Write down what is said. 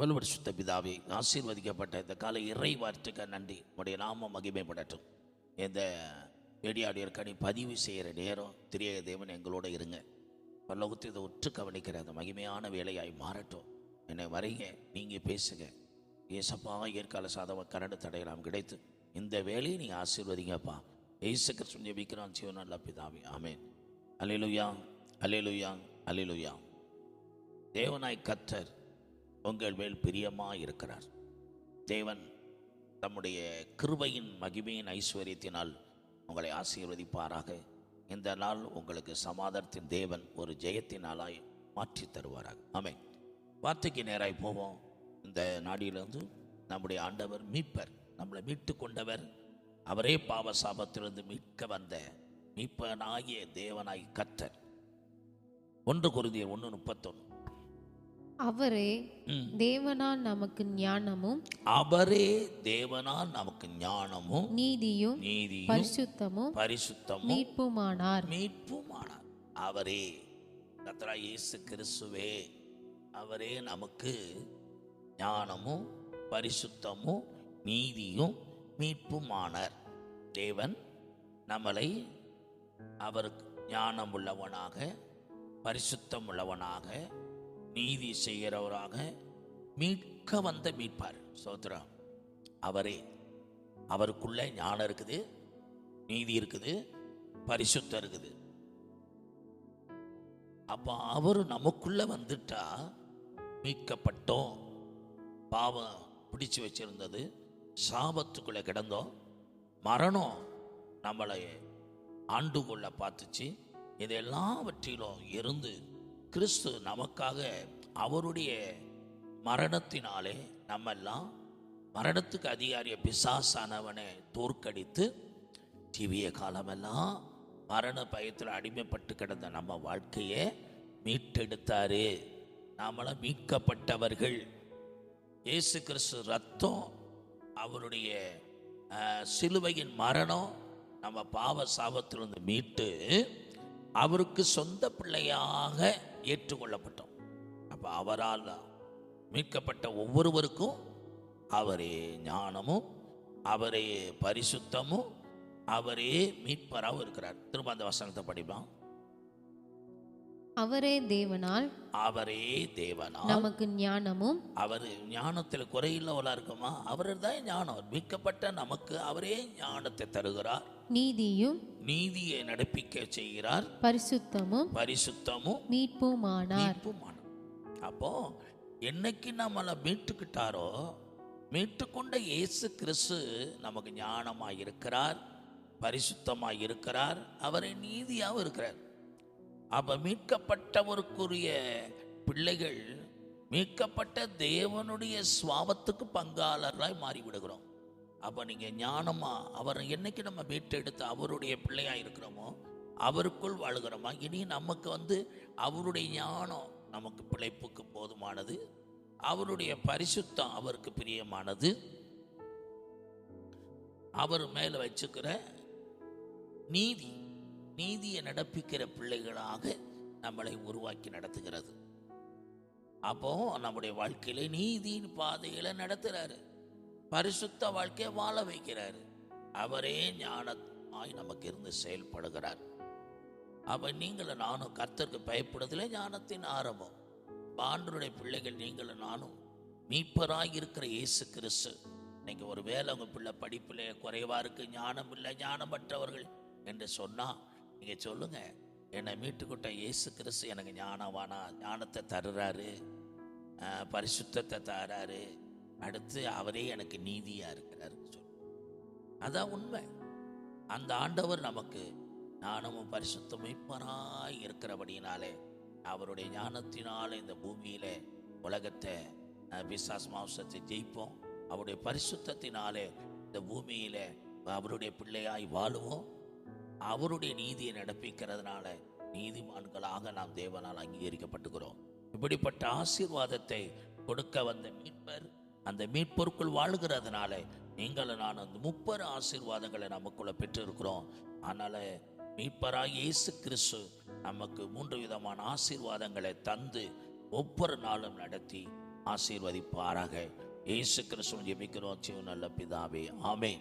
வலுபரிசுத்த பிதாவே ஆசீர்வதிக்கப்பட்ட இந்த காலை இறை வார்த்தைக்கு நன்றி. உடைய நாம மகிமைப்படட்டும். இந்த வேடியாடியற்கனி பதிவு செய்கிற நேரம் திரிய தேவன் எங்களோட இருங்க. பல்லோகத்தை இதை உற்று கவனிக்கிற அந்த மகிமையான வேலையாய் மாறட்டும். என்னை வரைங்க நீங்கள் பேசுங்க. ஏசப்பா ஏற்கால சாதவ கரண்டு தடையலாம் கிடைத்து இந்த வேலையை நீங்கள் ஆசீர்வதிங்கப்பா. ஏசு விக்ரான் சிவன் அல்ல பிதாவி ஆமேன். அலிலுயா அலிலுயா அலிலுயா தேவனாய் கத்தர் உங்கள் மேல் பிரியமாக இருக்கிறார். தேவன் தம்முடைய கிருபையின் மகிமையின் ஐஸ்வர்யத்தினால் உங்களை ஆசீர்வதிப்பாராக. இந்த நாள் உங்களுக்கு சமாதானத்தின் தேவன் ஒரு ஜெயத்தின் நாளாய் மாற்றி தருவாராக. ஆமென். வார்த்தைக்கு நேராய் போவோம். இந்த நாடியிலிருந்து நம்முடைய ஆண்டவர் மீட்பர் நம்மளை மீட்டு கொண்டவர். அவரே பாவ சாபத்திலிருந்து மீட்க வந்த மீட்பனாகிய தேவனாய் கத்தர். ஒன்று குருதியர் ஒன்று முப்பத்தொன்று அவரே தேவனால் நமக்கு ஞானமும் அவரே தேவனால் நமக்கு ஞானமும் நீதியும் நீதியும் பரிசுத்தமும் பரிசுத்தமும் மீட்புமானார். மீட்புமானார். அவரே கத்ரா இயேசு கிறிஸ்துவே அவரே நமக்கு ஞானமும் பரிசுத்தமும் நீதியும் மீட்புமானார். தேவன் நம்மளை அவருக்கு ஞானம் உள்ளவனாக பரிசுத்தம் உள்ளவனாக நீதி செய்கிறவராக மீட்க வந்த மீட்பார். சோத்ரா அவரே அவருக்குள்ள ஞானம் இருக்குது நீதி இருக்குது பரிசுத்தம் இருக்குது. அப்போ அவர் நமக்குள்ள வந்துட்டா மீட்கப்பட்டோம். பாவம் பிடிச்சு வச்சிருந்தது சாபத்துக்குள்ள கிடந்தோம். மரணம் நம்மளை ஆண்டுகொள்ள பார்த்துச்சு. இது எல்லாவற்றிலும் இருந்து கிறிஸ்து நமக்காக அவருடைய மரணத்தினாலே நம்ம எல்லாம் மரணத்துக்கு அதிகாரிய பிசாசானவனை தோற்கடித்து ஜீவிய காலமெல்லாம் மரண பயத்தில் அடிமைப்பட்டு கிடந்த நம்ம வாழ்க்கையை மீட்டெடுத்தாரு. நாமெல்லாம் மீட்கப்பட்டவர்கள். இயேசு கிறிஸ்து ரத்தம் அவருடைய சிலுவையின் மரணம் நம்ம பாவ சாபத்திலிருந்து மீட்டு அவருக்கு சொந்த பிள்ளையாக ஏற்றுக்கொள்ளப்பட்டோம். அப்போ அவரால் மீட்கப்பட்ட ஒவ்வொருவருக்கும் அவரே ஞானமும் அவரே பரிசுத்தமும் அவரே மீட்பராகவும் இருக்கிறார். திரும்ப அந்த வசனத்தை படிப்பான் அவரே தேவனால் அவரே தேவனா நமக்கு ஞானமும் அவர் ஞானத்தில் குறையில்லவளா இருக்குமா? அவர் தான் ஞானம். மீட்கப்பட்ட நமக்கு அவரே ஞானத்தை தருகிறார். நீதியும் நீதியை நடப்பிக்க செய்கிறார். பரிசுத்தமும் பரிசுத்தமும் மீட்புமானார். மீட்புமான அப்போ என்னைக்கு நம்மளை மீட்டுக்கிட்டாரோ மீட்டுக்கொண்ட இயேசு கிறிஸ்து நமக்கு ஞானமாக இருக்கிறார் பரிசுத்தமாக இருக்கிறார் அவரை நீதியாகவும் இருக்கிறார். அப்போ மீட்கப்பட்டவருக்குரிய பிள்ளைகள் மீட்கப்பட்ட தேவனுடைய சுவாபத்துக்கு பங்காளர்களாய் மாறிவிடுகிறோம். அப்போ நீங்கள் ஞானமாக அவர் என்னைக்கு நம்ம மீட்டெடுத்து அவருடைய பிள்ளையாக இருக்கிறோமோ அவருக்குள் வாழுகிறோமா? இனி நமக்கு வந்து அவருடைய ஞானம் நமக்கு பிழைப்புக்கு போதுமானது அவருடைய பரிசுத்தம் அவருக்கு பிரியமானது. அவர் மேலே வச்சுக்கிற நீதி நீதியை நடப்பிக்கிற பிள்ளைகளாக நம்மளை உருவாக்கி நடத்துகிறது. அப்போ நம்முடைய வாழ்க்கையில நீதியின் பாதையில நடத்துறாரு. பரிசுத்த வாழ்க்கையை வாழ வைக்கிறாரு. அவரே ஞானமாய் நமக்கு இருந்து செயல்படுகிறார். அப்ப நீங்களும் நானும் கர்த்தருக்கு பயப்படுதல ஞானத்தின் ஆரம்பம். ஆண்டருடைய பிள்ளைகள் நீங்களும் நானும் மீட்பராக இருக்கிற இயேசு கிறிஸ்து. இன்னைக்கு ஒரு வேலை உங்க பிள்ளை படிப்பில் குறைவா இருக்கு ஞானம் இல்லை ஞானமற்றவர்கள் என்று சொன்னா நீங்கள் சொல்லுங்கள் என்னை மீட்டுக்கிட்ட இயேசு கிறிஸ்து எனக்கு ஞானவானா ஞானத்தை தருறாரு பரிசுத்தத்தை தராரு. அடுத்து அவரே எனக்கு நீதியாக இருக்கிறாரு சொல்லு. அதான் உண்மை. அந்த ஆண்டவர் நமக்கு ஞானமும் பரிசுத்தம் இருக்கிறபடியினாலே அவருடைய ஞானத்தினால இந்த பூமியில உலகத்தை பிசாஸ் மாம்சத்தை ஜெயிப்போம். அவருடைய பரிசுத்தத்தினாலே இந்த பூமியில அவருடைய பிள்ளையாய் வாழுவோம். அவருடைய நீதியை நடப்பிக்கிறதுனால நீதிமான்களாக நாம் தேவனால் அங்கீகரிக்கப்பட்டுக்கிறோம் இப்படிப்பட்ட ஆசீர்வாதத்தை கொடுக்க வந்த மீட்பர் அந்த மீட்பொருக்குள் வாழுகிறதுனால நீங்கள் நான் அந்த முப்பது ஆசீர்வாதங்களை நமக்குள்ள பெற்றிருக்கிறோம். அதனால மீட்பராக இயேசு கிறிஸ்து நமக்கு மூன்று விதமான ஆசீர்வாதங்களை தந்து ஒவ்வொரு நாளும் நடத்தி ஆசீர்வதிப்பாராக. இயேசு கிறிஸ்துவன் ஜெபிக்கிறோம். ஜீவன் நல்ல பிதாவே. ஆமேன்.